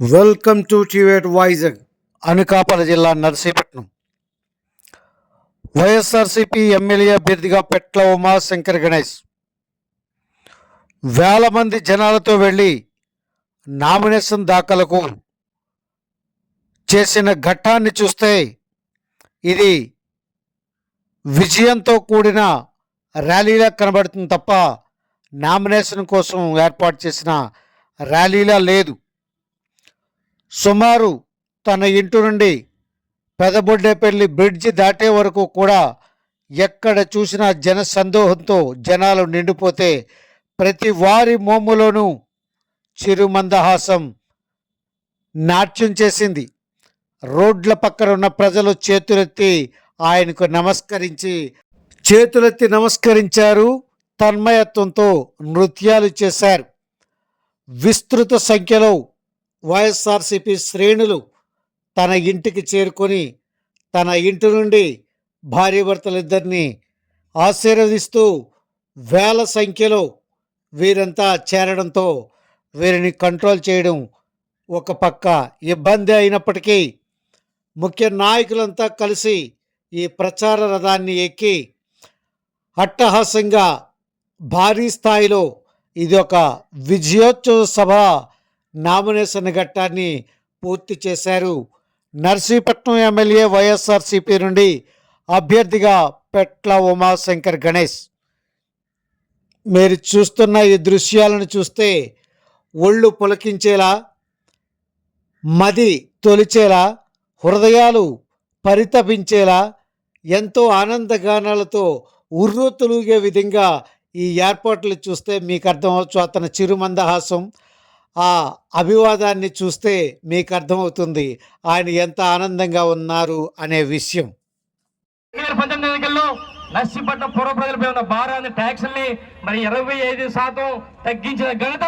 Welcome to టివేట్ వైజాగ్ అనకాపల్లి జిల్లా Narsipatnam. YSRCP MLA అభ్యర్థిగా పెట్ల ఉమాశంకర్ గణేష్. వేల మంది జనాలతో వెళ్ళి నామినేషన్ దాఖలకు చేసిన ఘట్టాన్ని చూస్తే ఇది విజయంతో కూడిన ర్యాలీలా కనబడుతుంది తప్ప నామినేషన్ కోసం ఏర్పాటు చేసిన ర్యాలీలా లేదు. సుమారు తన ఇంటి నుండి పెదబొడ్డేపల్లి బ్రిడ్జి దాటే వరకు కూడా ఎక్కడ చూసినా జన సందోహంతో జనాలు నిండిపోతే ప్రతి వారి మోములోనూ చిరుమందహాసం నాట్యం చేసింది. రోడ్ల పక్కన ఉన్న ప్రజలు చేతులెత్తి ఆయనకు నమస్కరించి చేతులెత్తి నమస్కరించారు తన్మయత్వంతో నృత్యాలు చేశారు. విస్తృత సంఖ్యలో వైఎస్ఆర్సిపి శ్రేణులు తన ఇంటికి చేరుకొని తన ఇంటి నుండి భార్యాభర్తలిద్దరిని ఆశీర్వదిస్తూ వేల సంఖ్యలో వీరంతా చేరడంతో వీరిని కంట్రోల్ చేయడం ఒక పక్క ఇబ్బంది అయినప్పటికీ ముఖ్య నాయకులంతా కలిసి ఈ ప్రచార రథాన్ని ఎక్కి అట్టహాసంగా భారీ స్థాయిలో ఇది ఒక విజయోత్సవ సభ నామినేషన్ ఘట్టాన్ని పూర్తి చేశారు. నర్సీపట్నం ఎమ్మెల్యే వైఎస్ఆర్సీపీ నుండి అభ్యర్థిగా పెట్ల ఉమాశంకర్ గణేష్. మీరు చూస్తున్న ఈ దృశ్యాలను చూస్తే ఒళ్ళు పులకించేలా మది తొలిచేలా హృదయాలు పరితపించేలా ఎంతో ఆనందగానాలతో ఉర్రూతులుగే విధంగా ఈ ఏర్పాట్లు చూస్తే మీకు అర్థమవచ్చు. అతని చిరుమందహాసం ఆ అభివాదాన్ని చూస్తే మీకు అర్థమవుతుంది ఆయన ఎంత ఆనందంగా ఉన్నారు అనే విషయం. పంతొమ్మిది ఎన్నికల్లో నర్సీపట్నం పూర్వ ప్రజలపై ఉన్న భారాన్ని ట్యాక్సుల్ని మరి ఇరవై ఐదు శాతం తగ్గించిన ఘనత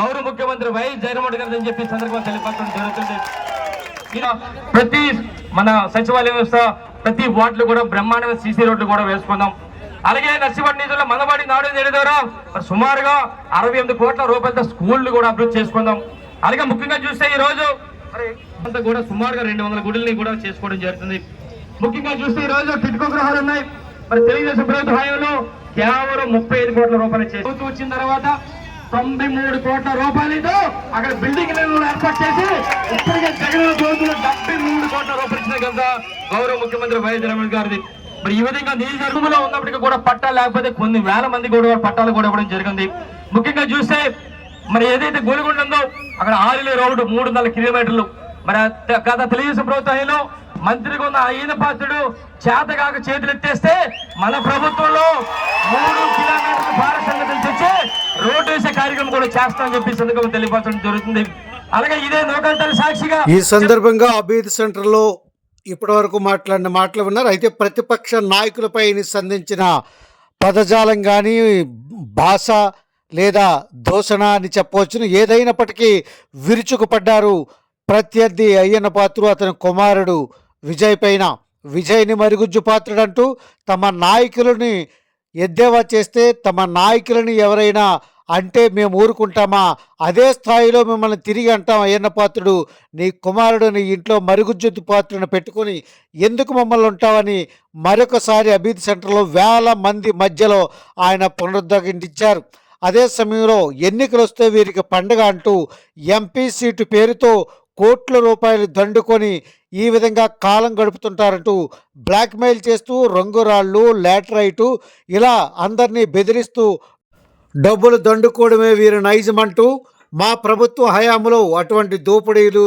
గౌరవ ముఖ్యమంత్రి వైఎస్ జగన్మోహన్ గారు అని చెప్పి సందర్భంగా తెలియపరచడం జరుగుతుంది. ఇలా ప్రతి మన సచివాలయ వ్యవస్థ ప్రతి వార్డులు కూడా బ్రహ్మాండమైన సీసీ రోడ్లు కూడా వేసుకుందాం అలాగే నర్సీపట్నం నిధుల మనబడి నాడు నేడు ద్వారా సుమారుగా అరవై ఎనిమిది కోట్ల రూపాయలతో స్కూళ్ళు కూడా అభివృద్ధి చేసుకుందాం. అలాగే ముఖ్యంగా చూస్తే ఈ రోజు అంతా కూడా సుమారుగా రెండు వందల గుడుల్ని కూడా చేసుకోవడం జరుగుతుంది. ముఖ్యంగా చూస్తే ఈ రోజు టిట్కో గ్రహాలు ఉన్నాయి. మరి తెలుగుదేశం ప్రభుత్వ హయాంలో కేవలం ముప్పై ఐదు కోట్ల రూపాయలు చేసి వచ్చిన తర్వాత తొంభై మూడు కోట్ల రూపాయలతో అక్కడ బిల్డింగ్ ఏర్పాటు చేసి ఇప్పటికే జగన్ డెబ్బై మూడు కోట్ల రూపాయలు ఇచ్చిన కదా గౌరవ ముఖ్యమంత్రి వైఎస్ జగన్ గారిది. మరి ఈ విధంగా నియోజకవర్గంలో ఉన్నప్పటికీ కూడా పట్టాలు లేకపోతే కొన్ని వేల మంది కూడా పట్టాలు కూడా ఇవ్వడం జరిగింది. ముఖ్యంగా చూస్తే మరి ఏదైతే గోలుగుండ ఉందో అక్కడ ఆరులే రోడ్డు మూడు కిలోమీటర్లు. మరి గత తెలుగుదేశం ప్రభుత్వంలో మంత్రిగా ఉన్న ఈయన పాత్రుడు చేతగాక చేతులు ఎత్తేస్తే మన ప్రభుత్వంలో మూడు కిలోమీటర్ల భారత సంగతులు తెచ్చి రోడ్డు వేసే కార్యక్రమం కూడా చేస్తామని చెప్పి సందర్భంగా తెలియపరచడం జరుగుతుంది. అలాగే ఇదే నూకంతల సాక్షిగా ఈ సందర్భంగా అబీద్ సెంటర్లో ఇప్పటివరకు మాట్లాడిన మాటలు ఉన్నారు అయితే ప్రతిపక్ష నాయకులపై సంధించిన పదజాలం కానీ భాష లేదా దోషణ అని చెప్పవచ్చును. ఏదైనప్పటికీ విరుచుకుపడ్డారు ప్రత్యర్థి అయ్యన్న పాత్రు అతని కుమారుడు విజయ్ పైన. విజయ్ని మరుగుజ్జు పాత్రుడంటూ తమ నాయకులని ఎద్దేవా చేస్తే తమ నాయకులని ఎవరైనా అంటే మేము ఊరుకుంటామా? అదే స్థాయిలో మిమ్మల్ని తిరిగి అంటాం అయ్యన్న పాత్రుడు. నీ కుమారుడు నీ ఇంట్లో మరుగుజ్జు పాత్రను పెట్టుకొని ఎందుకు మమ్మల్ని ఉంటావని మరొకసారి అభివృద్ధి సెంటర్లో వేల మంది మధ్యలో ఆయన పునరుద్ధరించారు అదే సమయంలో ఎన్నికలు వస్తే వీరికి పండగ అంటూ ఎంపీ సీటు పేరుతో కోట్ల రూపాయలు దండుకొని ఈ విధంగా కాలం గడుపుతుంటారంటూ బ్లాక్మెయిల్ చేస్తూ రంగురాళ్ళు లాటరైటు ఇలా అందరినీ బెదిరిస్తూ డబ్బులు దండుకోవడమే వీరి నైజం అంటూ మా ప్రభుత్వ హయాంలో అటువంటి దోపిడీలు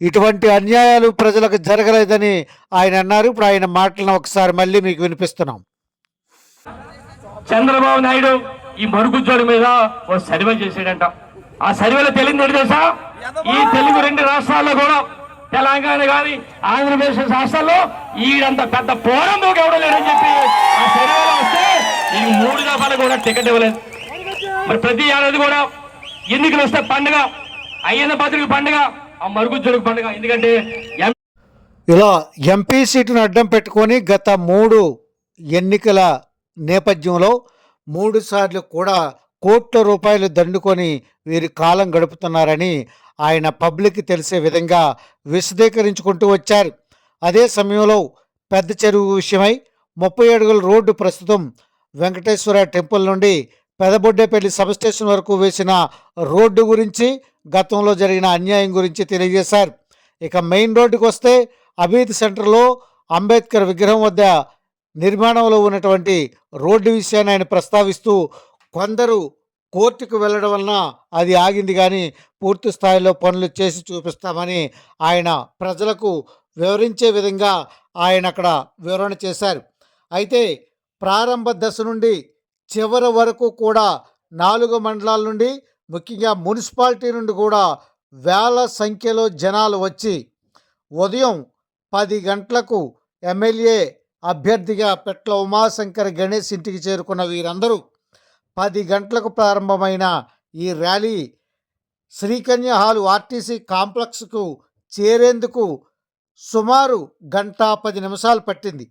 ఇటువంటి అన్యాయాలు ప్రజలకు జరగలేదని ఆయన అన్నారు. ఇప్పుడు ఆయన మాటలను ఒకసారి మళ్ళీ మీకు వినిపిస్తున్నాం. చంద్రబాబు నాయుడు ఈ మరుగుజ్జోడి మీద ఓ సర్వే చేసాడంట ఆ సర్వేలో తెలియదు తెలుసా? ఈ తెలుగు రెండు రాష్ట్రాల్లో కూడా తెలంగాణ గాని ఆంధ్రప్రదేశ్ రాష్ట్రాల్లో ఈడంత పెద్ద పోరంబోకి ఎవడలేడని చెప్పి ఆ సర్వేలో వస్తే ఈ మూడు దఫాలు కూడా టికెట్ ఇవ్వలేదు. మరి ప్రతి ఏడాది కూడా ఎన్నికలు వస్తే పండుగ అయ్యన్న పత్రిక పండుగ ఆ మరుగుజ్జోడికి పండుగ. ఎందుకంటే ఇలా ఎంపీ సీటును అడ్డం పెట్టుకొని గత మూడు ఎన్నికల నేపథ్యంలో మూడు సార్లు కూడా కోట్ల రూపాయలు దండుకొని వీరి కాలం గడుపుతున్నారని ఆయన పబ్లిక్ తెలిసే విధంగా విశదీకరించుకుంటూ వచ్చారు. అదే సమయంలో పెద్ద చెరువు విషయమై ముప్పై అడుగుల రోడ్డు ప్రస్తుతం వెంకటేశ్వర టెంపుల్ నుండి పెదబొడ్డేపల్లి సబ్స్టేషన్ వరకు వేసిన రోడ్డు గురించి గతంలో జరిగిన అన్యాయం గురించి తెలియజేశారు. ఇక మెయిన్ రోడ్డుకు వస్తే అబీద్ సెంటర్లో అంబేద్కర్ విగ్రహం వద్ద నిర్మాణంలో ఉన్నటువంటి రోడ్డు విషయాన్ని ఆయన ప్రస్తావిస్తూ కొందరు కోర్టుకు వెళ్ళడం వలన అది ఆగింది కానీ పూర్తి స్థాయిలో పనులు చేసి చూపిస్తామని ఆయన ప్రజలకు వివరించే విధంగా ఆయన అక్కడ వివరణ చేశారు. అయితే ప్రారంభ దశ నుండి చివరి వరకు కూడా నాలుగు మండలాల నుండి ముఖ్యంగా మున్సిపాలిటీ నుండి కూడా వేల సంఖ్యలో జనాలు వచ్చి ఉదయం పది గంటలకు ఎమ్మెల్యే అభ్యర్థిగా పెట్ల ఉమాశంకర్ గణేష్ ఇంటికి చేరుకున్న వీరందరూ పది గంటలకు ప్రారంభమైన ఈ ర్యాలీ శ్రీకన్య హాలు ఆర్టీసీ కాంప్లెక్స్కు చేరేందుకు సుమారు గంటా పది నిమిషాలు పట్టింది.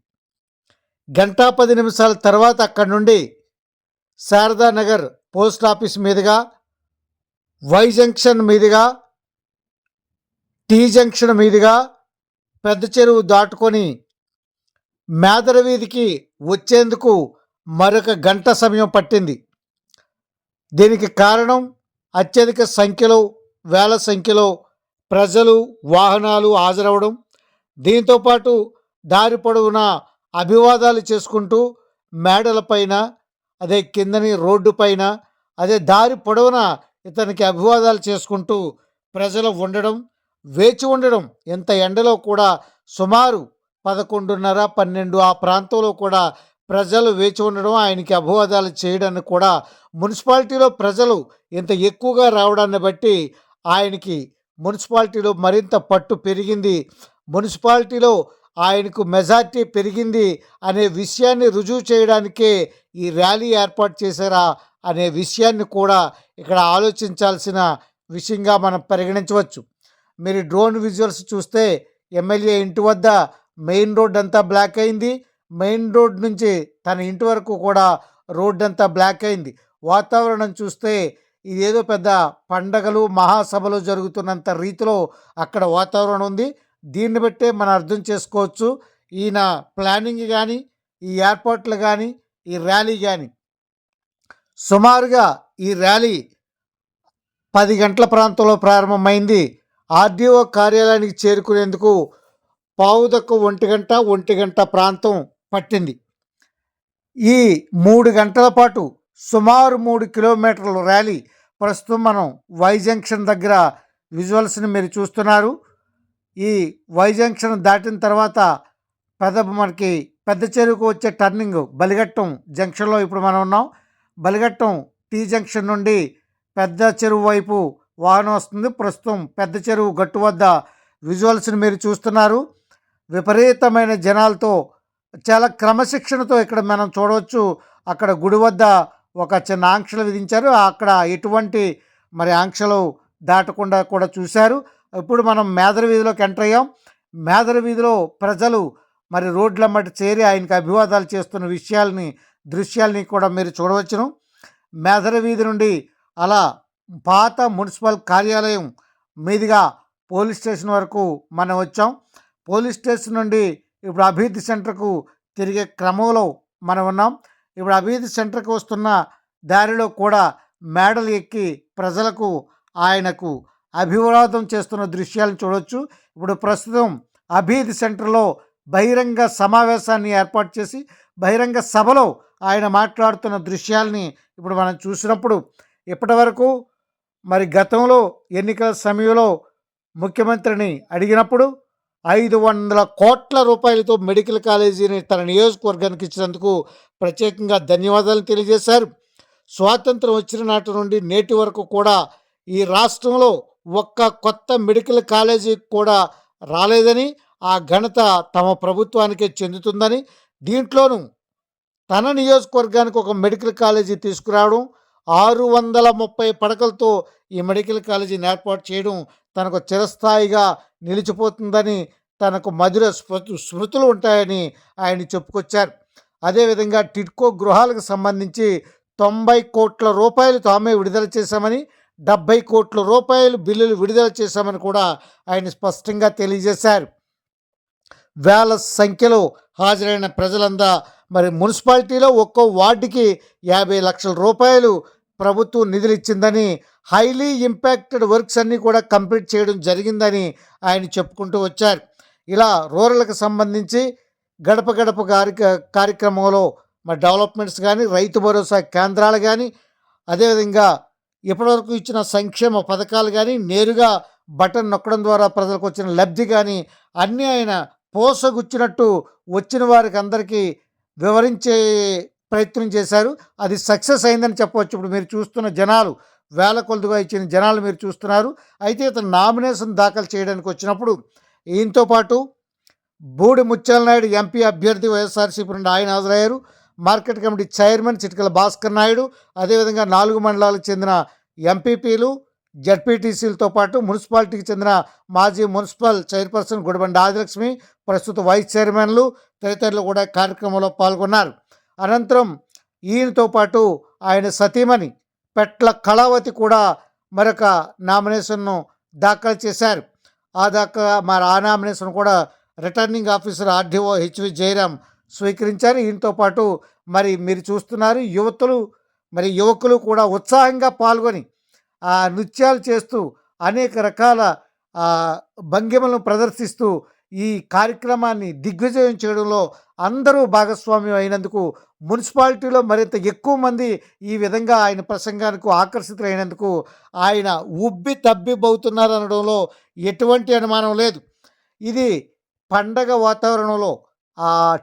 గంటా పది నిమిషాల తర్వాత అక్కడి నుండి శారదా నగర్ పోస్ట్ ఆఫీస్ మీదుగా వై జంక్షన్ మీదుగా టీ జంక్షన్ మీదుగా పెద్ద చెరువు దాటుకొని మేదర వీధికి వచ్చేందుకు మరొక గంట సమయం పట్టింది. దీనికి కారణం అత్యధిక సంఖ్యలో వేల సంఖ్యలో ప్రజలు వాహనాలు హాజరవడం. దీంతోపాటు దారి పొడవునా అభివాదాలు చేసుకుంటూ మేడలపైన అదే కిందని రోడ్డు పైన అదే దారి పొడవున ఇతనికి అభివాదాలు చేసుకుంటూ ప్రజలు ఉండడం వేచి ఉండడం ఇంత ఎండలో కూడా సుమారు పదకొండున్నర పన్నెండు ఆ ప్రాంతంలో కూడా ప్రజలు వేచి ఉండడం ఆయనకి అభివాదాలు చేయడాన్ని కూడా మున్సిపాలిటీలో ప్రజలు ఇంత ఎక్కువగా రావడాన్ని బట్టి ఆయనకి మున్సిపాలిటీలో మరింత పట్టు పెరిగింది. మున్సిపాలిటీలో ఆయనకు మెజార్టీ పెరిగింది అనే విషయాన్ని రుజువు చేయడానికే ఈ ర్యాలీ ఏర్పాటు చేశారా అనే విషయాన్ని కూడా ఇక్కడ ఆలోచించాల్సిన విషయంగా మనం పరిగణించవచ్చు. మీరు డ్రోన్ విజువల్స్ చూస్తే ఎమ్మెల్యే ఇంటి వద్ద మెయిన్ రోడ్ అంతా బ్లాక్ అయింది. మెయిన్ రోడ్ నుంచి తన ఇంటి వరకు కూడా రోడ్ అంతా బ్లాక్ అయింది. వాతావరణం చూస్తే ఇదేదో పెద్ద పండగలు మహాసభలు జరుగుతున్నంత రీతిలో అక్కడ వాతావరణం ఉంది. దీన్ని బట్టే మనం అర్థం చేసుకోవచ్చు. ఈయన ప్లానింగ్ కానీ ఈ ఏర్పాట్లు కానీ ఈ ర్యాలీ కానీ సుమారుగా ఈ ర్యాలీ పది గంటల ప్రాంతంలో ప్రారంభమైంది. ఆర్డీఓ కార్యాలయానికి చేరుకునేందుకు పావుదక్కు ఒంటి గంట ఒంటి గంట ప్రాంతం పట్టింది. ఈ మూడు గంటల పాటు సుమారు మూడు కిలోమీటర్ల ర్యాలీ ప్రస్తుతం మనం వై జంక్షన్ దగ్గర విజువల్స్ని మీరు చూస్తున్నారు. ఈ వై జంక్షన్ దాటిన తర్వాత పెద్ద మనకి పెద్ద చెరువుకు వచ్చే టర్నింగ్ బలిగట్టం జంక్షన్లో ఇప్పుడు మనం ఉన్నాం. బలిగట్టం టీ జంక్షన్ నుండి పెద్ద చెరువు వైపు వాహనం వస్తుంది. ప్రస్తుతం పెద్ద చెరువు గట్టు వద్ద విజువల్స్ని మీరు చూస్తున్నారు. విపరీతమైన జనాలతో చాలా క్రమశిక్షణతో ఇక్కడ మనం చూడవచ్చు. అక్కడ గుడి వద్ద ఒక చిన్న ఆంక్షలు విధించారు. అక్కడ ఎటువంటి మరి ఆంక్షలు దాటకుండా కూడా చూశారు. ఇప్పుడు మనం మేదర వీధిలోకి ఎంటర్ అయ్యాం. మేదర వీధిలో ప్రజలు మరి రోడ్ల మట్టి చేరి ఆయనకి అభివాదాలు చేస్తున్న విషయాల్ని దృశ్యాల్ని కూడా మీరు చూడవచ్చును. మేదర వీధి నుండి అలా పాత మున్సిపల్ కార్యాలయం మీదుగా పోలీస్ స్టేషన్ వరకు మనం వచ్చాం. పోలీస్ స్టేషన్ నుండి ఇప్పుడు అభివృద్ధి సెంటర్కు తిరిగే క్రమంలో మనం ఉన్నాం. ఇప్పుడు అభివృద్ధి సెంటర్కు వస్తున్న దారిలో కూడా మేడలు ఎక్కి ప్రజలకు ఆయనకు అభివాదం చేస్తున్న దృశ్యాలను చూడవచ్చు ఇప్పుడు ప్రస్తుతం అభివృద్ధి సెంటర్లో బహిరంగ సమావేశాన్ని ఏర్పాటు చేసి బహిరంగ సభలో ఆయన మాట్లాడుతున్న దృశ్యాల్ని ఇప్పుడు మనం చూసినప్పుడు ఇప్పటి వరకు మరి గతంలో ఎన్నికల సమయంలో ముఖ్యమంత్రిని అడిగినప్పుడు ఐదు వందల కోట్ల రూపాయలతో మెడికల్ కాలేజీని తన నియోజకవర్గానికి ఇచ్చినందుకు ప్రత్యేకంగా ధన్యవాదాలు తెలియజేశారు. స్వాతంత్రం వచ్చిన నాటి నుండి నేటి వరకు కూడా ఈ రాష్ట్రంలో ఒక్క కొత్త మెడికల్ కాలేజీ కూడా రాలేదని ఆ ఘనత తమ ప్రభుత్వానికే చెందుతుందని దీంట్లోనూ తన నియోజకవర్గానికి ఒక మెడికల్ కాలేజీ తీసుకురావడం ఆరు వందల ముప్పై పడకలతో ఈ మెడికల్ కాలేజీని ఏర్పాటు చేయడం తనకు చిరస్థాయిగా నిలిచిపోతుందని తనకు మధుర స్మృతులు ఉంటాయని ఆయన చెప్పుకొచ్చారు. అదేవిధంగా టిడ్కో గృహాలకు సంబంధించి తొంభై కోట్ల రూపాయలు తామే విడుదల చేశామని డెబ్బై కోట్ల రూపాయలు బిల్లులు విడుదల చేశామని కూడా ఆయన స్పష్టంగా తెలియజేశారు. వేల సంఖ్యలో హాజరైన ప్రజలంతా మరి మున్సిపాలిటీలో ఒక్కో వార్డుకి యాభై లక్షల రూపాయలు ప్రభుత్వం నిధులు ఇచ్చిందని హైలీ ఇంపాక్టెడ్ వర్క్స్ అన్నీ కూడా కంప్లీట్ చేయడం జరిగిందని ఆయన చెప్పుకుంటూ వచ్చారు. ఇలా రూరల్కి సంబంధించి గడప గడప కార్య కార్యక్రమంలో మరి డెవలప్మెంట్స్ కానీ రైతు భరోసా కేంద్రాలు కానీ అదేవిధంగా ఇప్పటివరకు ఇచ్చిన సంక్షేమ పథకాలు కానీ నేరుగా బటన్ నొక్కడం ద్వారా ప్రజలకు వచ్చిన లబ్ధి కానీ అన్నీ ఆయన పోసగుచ్చినట్టు వచ్చిన వారికి అందరికీ వివరించే ప్రయత్నం చేశారు. అది సక్సెస్ అయిందని చెప్పవచ్చు. ఇప్పుడు మీరు చూస్తున్న జనాలు వేల కొలుదుగా ఇచ్చిన జనాలు మీరు చూస్తున్నారు. అయితే ఇతను నామినేషన్ దాఖలు చేయడానికి వచ్చినప్పుడు ఈయనతో పాటు బూడి ముత్యాలనాయుడు ఎంపీ అభ్యర్థి వైఎస్ఆర్సీపీ నుండి ఆయన హాజరయ్యారు. Market committee chairman Chitikala Bhaskar Naidu అదేవిధంగా నాలుగు మండలాలకు చెందిన ఎంపీపీలు జడ్పీటీసీలతో పాటు మున్సిపాలిటీకి చెందిన మాజీ మున్సిపల్ చైర్పర్సన్ గుడిబండి ఆదిలక్ష్మి ప్రస్తుత వైస్ చైర్మన్లు తదితరులు కూడా కార్యక్రమంలో పాల్గొన్నారు. అనంతరం ఈయనతో పాటు ఆయన సతీమణి పెట్ల కళావతి కూడా మరొక నామినేషన్ను దాఖలు చేశారు. ఆ దాకా మరి ఆ నామినేషన్ కూడా returning officer RDO HV Jayaram స్వీకరించారు. ఈయనతో పాటు మరి మీరు చూస్తున్నారు యువతులు మరి యువకులు కూడా ఉత్సాహంగా పాల్గొని ఆ నృత్యాలు చేస్తూ అనేక రకాల భంగిమలను ప్రదర్శిస్తూ ఈ కార్యక్రమాన్ని దిగ్విజయం చేయడంలో అందరూ భాగస్వామ్యం అయినందుకు మున్సిపాలిటీలో మరింత ఎక్కువ మంది ఈ విధంగా ఆయన ప్రసంగానికి ఆకర్షితులైనందుకు ఆయన ఉబ్బి తబ్బిబ్బవుతున్నారు అనడంలో ఎటువంటి అనుమానం లేదు. ఇది పండగ వాతావరణంలో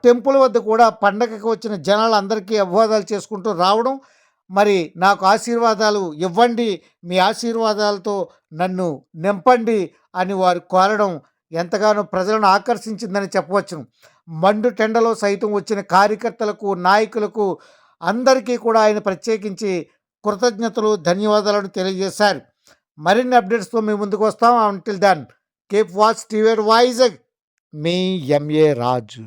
టెంపుల్ వద్ద కూడా పండగకి వచ్చిన జనాలందరికీ అభివాదాలు చేసుకుంటూ రావడం. మరి నాకు ఆశీర్వాదాలు ఇవ్వండి మీ ఆశీర్వాదాలతో నన్ను నింపండి అని వారు కోరడం ఎంతగానో ప్రజలను ఆకర్షించిందని చెప్పవచ్చును మండు టెండలో సైతం వచ్చిన కార్యకర్తలకు నాయకులకు అందరికీ కూడా ఆయన ప్రత్యేకించి కృతజ్ఞతలు ధన్యవాదాలను తెలియజేశారు. మరిన్ని అప్డేట్స్తో మీ ముందుకు వస్తాం. Until then keep watch TV Vizag మీ ఎంఏ రాజు